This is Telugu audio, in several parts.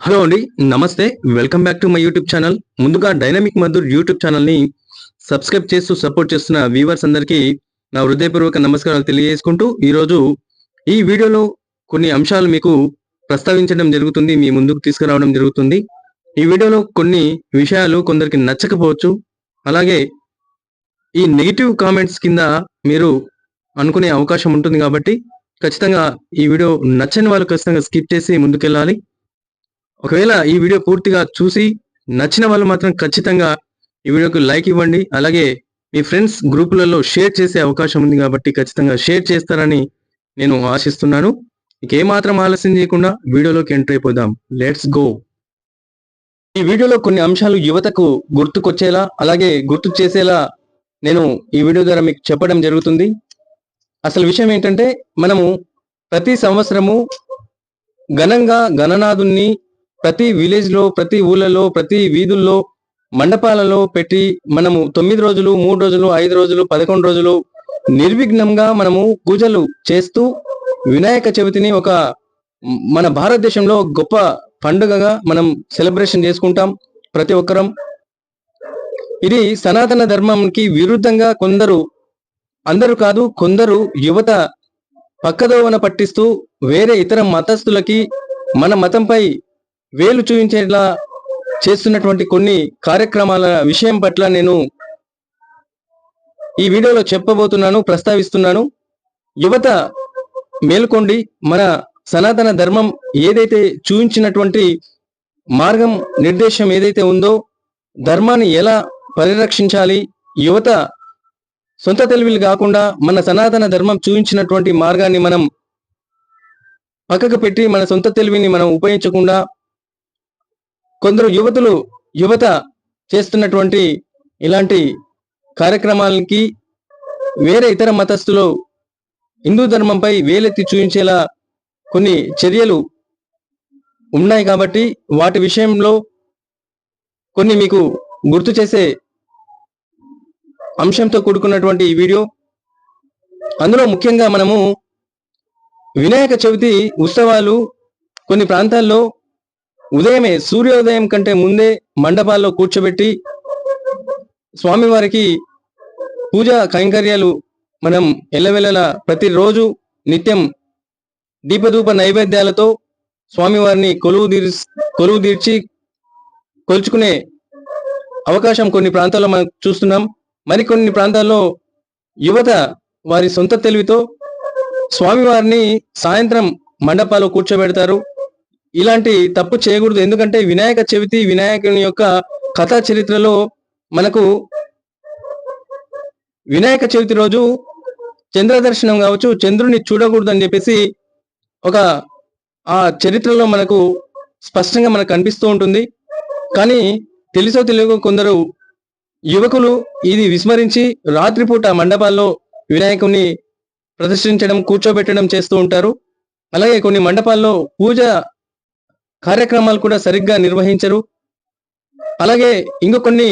హలో అండి నమస్తే. Welcome back to my YouTube channel ముందుగా డైనమిక్ మధుర్ యూట్యూబ్ ఛానల్ని సబ్స్క్రైబ్ చేస్తూ సపోర్ట్ చేస్తున్న వ్యూవర్స్ అందరికీ నా హృదయపూర్వక నమస్కారాలు తెలియజేసుకుంటూ ఈరోజు ఈ వీడియోలో కొన్ని అంశాలు మీకు ప్రస్తావించడం జరుగుతుంది మీ ముందుకు తీసుకురావడం జరుగుతుంది. ఈ వీడియోలో కొన్ని విషయాలు కొందరికి నచ్చకపోవచ్చు. అలాగే ఈ నెగిటివ్ కామెంట్స్ కింద మీరు అనుకునే అవకాశం ఉంటుంది కాబట్టి ఖచ్చితంగా ఈ వీడియో నచ్చని వాళ్ళు ఖచ్చితంగా స్కిప్ చేసి ముందుకెళ్ళాలి. ఒకవేళ ఈ వీడియో పూర్తిగా చూసి నచ్చిన వాళ్ళు మాత్రం ఖచ్చితంగా ఈ వీడియోకి లైక్ ఇవ్వండి. అలాగే మీ ఫ్రెండ్స్ గ్రూపులలో షేర్ చేసే అవకాశం ఉంది కాబట్టి ఖచ్చితంగా షేర్ చేస్తారని నేను ఆశిస్తున్నాను. ఇక ఆలస్యం చేయకుండా వీడియోలోకి ఎంటర్ అయిపోదాం. లెట్స్ గో ఈ వీడియోలో కొన్ని అంశాలు యువతకు గుర్తుకొచ్చేలా అలాగే గుర్తు చేసేలా నేను ఈ వీడియో ద్వారా మీకు చెప్పడం జరుగుతుంది. అసలు విషయం ఏంటంటే మనము ప్రతి సంవత్సరము ఘనంగా గణనాథుణ్ణి ప్రతి విలేజ్లో ప్రతి ఊళ్ళలో ప్రతి వీధుల్లో మండపాలలో పెట్టి మనము తొమ్మిది రోజులు మూడు రోజులు ఐదు రోజులు పదకొండు రోజులు నిర్విఘ్నంగా మనము పూజలు చేస్తూ వినాయక చవితిని ఒక మన భారతదేశంలో గొప్ప పండుగగా మనం సెలబ్రేషన్ చేసుకుంటాం ప్రతి ఒక్కరం. ఇది సనాతన ధర్మంకి విరుద్ధంగా కొందరు అందరూ కాదు కొందరు యువత పక్కదోవన పట్టిస్తూ వేరే ఇతర మతస్థులకి మన మతంపై వేలు చూపించేలా చేస్తున్నటువంటి కొన్ని కార్యక్రమాల విషయం పట్ల నేను ఈ వీడియోలో చెప్పబోతున్నాను ప్రస్తావిస్తున్నాను. యువత మేల్కొండి మన సనాతన ధర్మం ఏదైతే చూపించినటువంటి మార్గం నిర్దేశం ఏదైతే ఉందో ధర్మాన్ని ఎలా పరిరక్షించాలి యువత సొంత తెలివిలు కాకుండా మన సనాతన ధర్మం చూపించినటువంటి మార్గాన్ని మనం పక్కకు పెట్టి మన సొంత తెలివిని మనం ఉపయోగించకుండా కొందరు యువతులు యువత చేస్తున్నటువంటి ఇలాంటి కార్యక్రమాలకి వేరే ఇతర మతస్థులు హిందూ ధర్మంపై వేలెత్తి చూపించేలా కొన్ని చర్యలు ఉన్నాయి కాబట్టి వాటి విషయంలో కొన్ని మీకు గుర్తు చేసే అంశంతో కూడుకున్నటువంటి ఈ వీడియో. అందులో ముఖ్యంగా మనము వినాయక చవితి ఉత్సవాలు కొన్ని ప్రాంతాల్లో ఉదయమే సూర్యోదయం కంటే ముందే మండపాల్లో కూర్చోబెట్టి స్వామివారికి పూజా కైంకర్యాలు మనం ఎల్లవెల్లలా ప్రతిరోజు నిత్యం దీపధూప నైవేద్యాలతో స్వామివారిని కొలువు తీర్ కొలువు తీర్చి కొలుచుకునే అవకాశం కొన్ని ప్రాంతాల్లో మనం చూస్తున్నాం. మరికొన్ని ప్రాంతాల్లో యువత వారి సొంత తెలివితో స్వామివారిని సాయంత్రం మండపాల్లో కూర్చోబెడతారు. ఇలాంటి తప్పు చేయకూడదు. ఎందుకంటే వినాయక చవితి వినాయకుని యొక్క కథా చరిత్రలో మనకు వినాయక చవితి రోజు చంద్ర దర్శనం కావచ్చు చంద్రుని చూడకూడదు అని చెప్పేసి ఒక ఆ చరిత్రలో మనకు స్పష్టంగా మనకు కనిపిస్తూ ఉంటుంది. కానీ తెలుసో తెలియకో కొందరు యువకులు ఇది విస్మరించి రాత్రిపూట మండపాల్లో వినాయకుని ప్రదర్శించడం కూర్చోబెట్టడం చేస్తూ ఉంటారు. అలాగే కొన్ని మండపాల్లో పూజ కార్యక్రమాలు కూడా సరిగ్గా నిర్వహించరు. అలాగే ఇంకో కొన్ని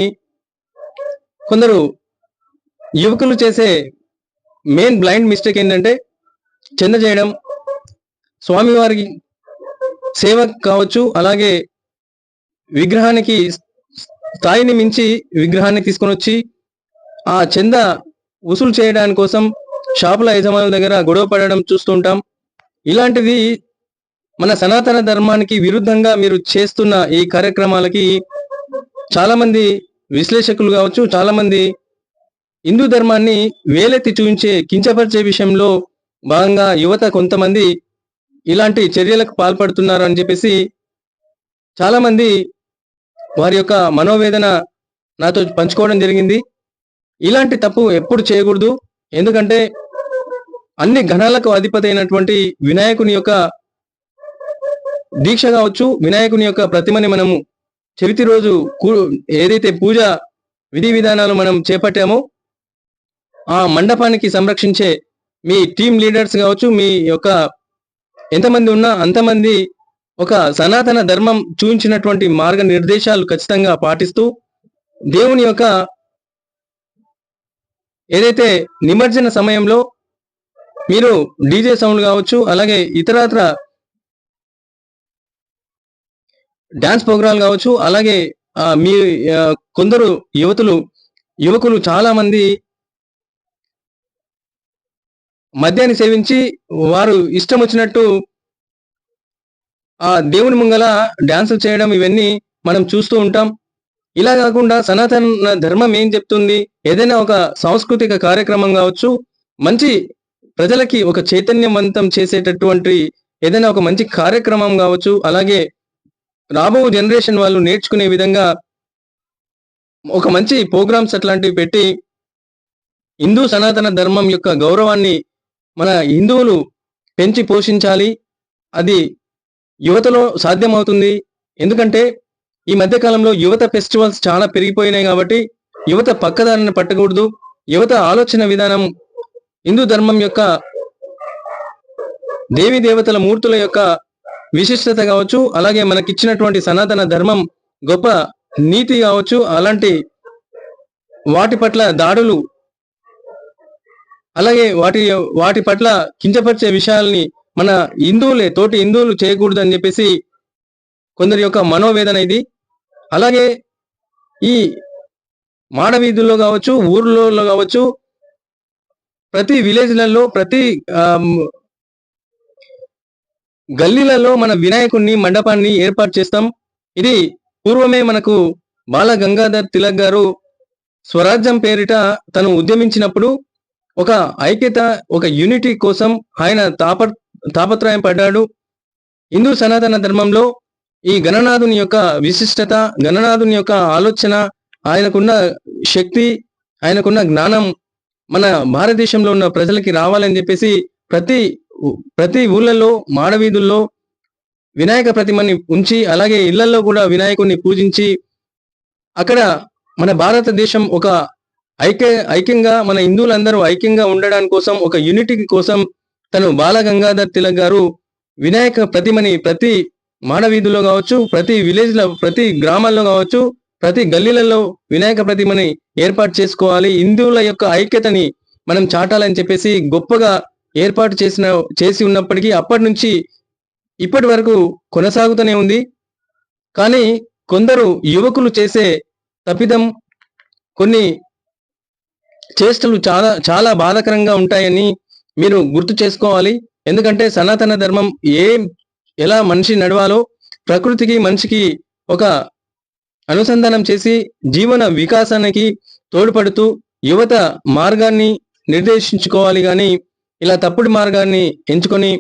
కొందరు యువకులు చేసే మెయిన్ బ్లైండ్ మిస్టేక్ ఏంటంటే చెంద చేయడం స్వామివారికి సేవ కావచ్చు అలాగే విగ్రహానికి స్థాయిని మించి విగ్రహాన్ని తీసుకొని వచ్చి ఆ చంద వసూలు చేయడానికి కోసం షాపుల యజమానుల దగ్గర గొడవ పడడం చూస్తుంటాం ఇలాంటిది మన సనాతన ధర్మానికి విరుద్ధంగా మీరు చేస్తున్న ఈ కార్యక్రమాలకి చాలా మంది విశ్లేషకులు కావచ్చు చాలా మంది హిందూ ధర్మాన్ని వేలెత్తి చూపించే కించపరిచే విషయంలో భాగంగా యువత కొంతమంది ఇలాంటి చర్యలకు పాల్పడుతున్నారు అని చెప్పేసి చాలా మంది వారి యొక్క మనోవేదన నాతో పంచుకోవడం జరిగింది. ఇలాంటి తప్పు ఎప్పుడు చేయకూడదు. ఎందుకంటే అన్ని గణాలకు అధిపతి అయినటువంటి వినాయకుని యొక్క దీక్ష కావచ్చు వినాయకుని యొక్క ప్రతిమని మనము చవితి రోజు కూ- ఏదైతే పూజ విధి విధానాలు మనం చేపట్టామో ఆ మండపానికి సంరక్షించే మీ టీం లీడర్స్ కావచ్చు మీ యొక్క ఎంతమంది ఉన్నా అంతమంది ఒక సనాతన ధర్మం చూపించినటువంటి మార్గ నిర్దేశాలు ఖచ్చితంగా పాటిస్తూ దేవుని యొక్క ఏదైతే నిమజ్జన సమయంలో మీరు డీజే సౌండ్ కావచ్చు అలాగే ఇతరత్ర డాన్స్ ప్రోగ్రాం కావచ్చు అలాగే ఆ, మీ కొందరు యువతులు యువకులు చాలా మంది మద్యాన్ని సేవించి వారు ఇష్టం వచ్చినట్టు ఆ దేవుని ముంగల డాన్సులు చేయడం ఇవన్నీ మనం చూస్తూ ఉంటాం. ఇలా కాకుండా సనాతన ధర్మం ఏం చెప్తుంది? ఏదైనా ఒక సాంస్కృతిక కార్యక్రమం కావచ్చు మంచి ప్రజలకి ఒక చైతన్యవంతం చేసేటటువంటి ఏదైనా ఒక మంచి కార్యక్రమం కావచ్చు అలాగే రాబో జనరేషన్ వాళ్ళు నేర్చుకునే విధంగా ఒక మంచి ప్రోగ్రామ్స్ అట్లాంటివి పెట్టి హిందూ సనాతన ధర్మం యొక్క గౌరవాన్ని మన హిందువులు పెంచి పోషించాలి. అది యువతలో సాధ్యమవుతుంది. ఎందుకంటే ఈ మధ్య కాలంలో యువత ఫెస్టివల్స్ చాలా పెరిగిపోయినాయి కాబట్టి యువత పక్కదారిని పట్టకూడదు. యువత ఆలోచన విధానం హిందూ ధర్మం యొక్క దేవి దేవతల మూర్తుల యొక్క విశిష్టత కావచ్చు అలాగే మనకిచ్చినటువంటి సనాతన ధర్మం గొప్ప నీతి కావచ్చు అలాంటి వాటి పట్ల దాడులు అలాగే వాటి వాటి పట్ల కించపరిచే విషయాల్ని మన హిందువులే తోటి హిందువులు చేయకూడదు అని చెప్పేసి కొందరి యొక్క మనోవేదన ఇది. అలాగే ఈ మాడవీధుల్లో కావచ్చు ఊర్లలో కావచ్చు ప్రతి విలేజ్లలో ప్రతి గల్లీలలో మన వినాయకుడిని మండపాన్ని ఏర్పాటు చేస్తాం. ఇది పూర్వమే మనకు బాల గంగాధర్ తిలక్ గారు స్వరాజ్యం పేరిట తను ఉద్యమించినప్పుడు ఒక ఐక్యత ఒక యూనిటీ కోసం ఆయన తాప తాపత్రయం పడ్డాడు. హిందూ సనాతన ధర్మంలో ఈ గణనాథుని యొక్క విశిష్టత గణనాథుని యొక్క ఆలోచన ఆయనకున్న శక్తి ఆయనకున్న జ్ఞానం మన భారతదేశంలో ఉన్న ప్రజలకి రావాలని చెప్పేసి ప్రతి ప్రతి ఊళ్ళల్లో మాడవీధుల్లో వినాయక ప్రతిమని ఉంచి అలాగే ఇళ్ళలో కూడా వినాయకుడిని పూజించి అక్కడ మన భారతదేశం ఒక ఐక్య ఐక్యంగా మన హిందువులందరూ ఐక్యంగా ఉండడానికి కోసం ఒక యూనిటీ కోసం తను బాల గంగాధర్ తిలక్ గారు వినాయక ప్రతిమని ప్రతి మాడవీధుల్లో కావచ్చు ప్రతి విలేజ్లో ప్రతి గ్రామాల్లో కావచ్చు ప్రతి గల్లీలలో వినాయక ప్రతిమని ఏర్పాటు చేసుకోవాలి. హిందువుల యొక్క ఐక్యతని మనం చాటాలని చెప్పేసి గొప్పగా ఏర్పాటు చేసిన చేసి ఉన్నప్పటికీ అప్పటి నుంచి ఇప్పటి వరకు కొనసాగుతూనే ఉంది. కానీ కొందరు యువకులు చేసే తప్పిదం కొన్ని చేష్టలు చాలా చాలా బాధకరంగా ఉంటాయని మీరు గుర్తు చేసుకోవాలి. ఎందుకంటే సనాతన ధర్మం ఏ ఎలా మనిషి నడవాలో ప్రకృతికి మనిషికి ఒక అనుసంధానం చేసి జీవన వికాసానికి తోడ్పడుతూ యువత మార్గాన్ని నిర్దేశించుకోవాలి కానీ ఇలా తప్పుడు మార్గాన్ని ఎంచుకొని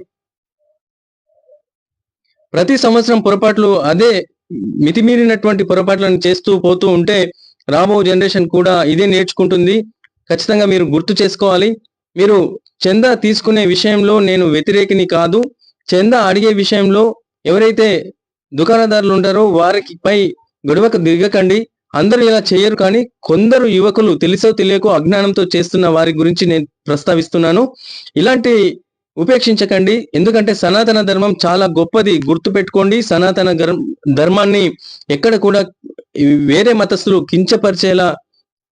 ప్రతి సంవత్సరం పొరపాట్లు అదే మితిమీరినటువంటి పొరపాట్లను చేస్తూ పోతూ ఉంటే రాబో జనరేషన్ కూడా ఇదే నేర్చుకుంటుంది. ఖచ్చితంగా మీరు గుర్తు చేసుకోవాలి. మీరు చందా తీసుకునే విషయంలో నేను వ్యతిరేకిని కాదు. చందా అడిగే విషయంలో ఎవరైతే దుకాణదారులు ఉంటారో వారికి పై గొడవకు దిగకండి. అందరూ ఇలా చేయరు కానీ కొందరు యువకులు తెలుసో తెలియకో అజ్ఞానంతో చేస్తున్న వారి గురించి నేను ప్రస్తావిస్తున్నాను. ఇలాంటి ఉపేక్షించకండి. ఎందుకంటే సనాతన ధర్మం చాలా గొప్పది. గుర్తు పెట్టుకోండి. సనాతన ధర్మాన్ని ఎక్కడ కూడా వేరే మతస్థులు కించపరిచేలా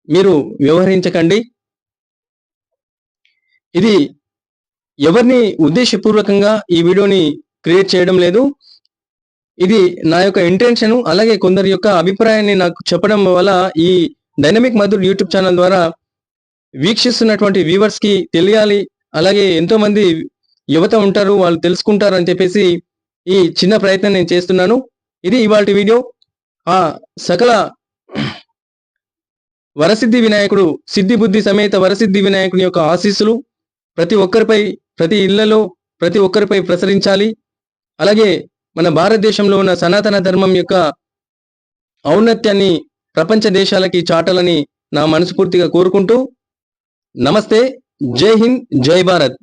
మీరు వ్యవహరించకండి. ఇది ఎవరిని ఉద్దేశపూర్వకంగా ఈ వీడియోని క్రియేట్ చేయడం లేదు. ఇది నా యొక్క ఇంటెన్షన్ అలాగే కొందరి యొక్క అభిప్రాయాన్ని నాకు చెప్పడం వల్ల ఈ డైనమిక్ మధుర్ యూట్యూబ్ ఛానల్ ద్వారా వీక్షిస్తున్నటువంటి వ్యూవర్స్కి తెలియాలి. అలాగే ఎంతో మంది యువత ఉంటారు వాళ్ళు తెలుసుకుంటారు అని చెప్పేసి ఈ చిన్న ప్రయత్నం నేను చేస్తున్నాను. ఇది ఇవాళ వీడియో. ఆ సకల వరసిద్ధి వినాయకుడు సిద్ధి బుద్ధి సమేత వరసిద్ధి వినాయకుని యొక్క ఆశీస్సులు ప్రతి ఒక్కరిపై ప్రతి ఇళ్ళలో ప్రతి ఒక్కరిపై ప్రసరించాలి. అలాగే మన భారతదేశంలో ఉన్న సనాతన ధర్మం యొక్క ఔన్నత్యాన్ని ప్రపంచ దేశాలకి చాటాలని నా మనస్ఫూర్తిగా కోరుకుంటూ నమస్తే జై హింద్ జై భారత్.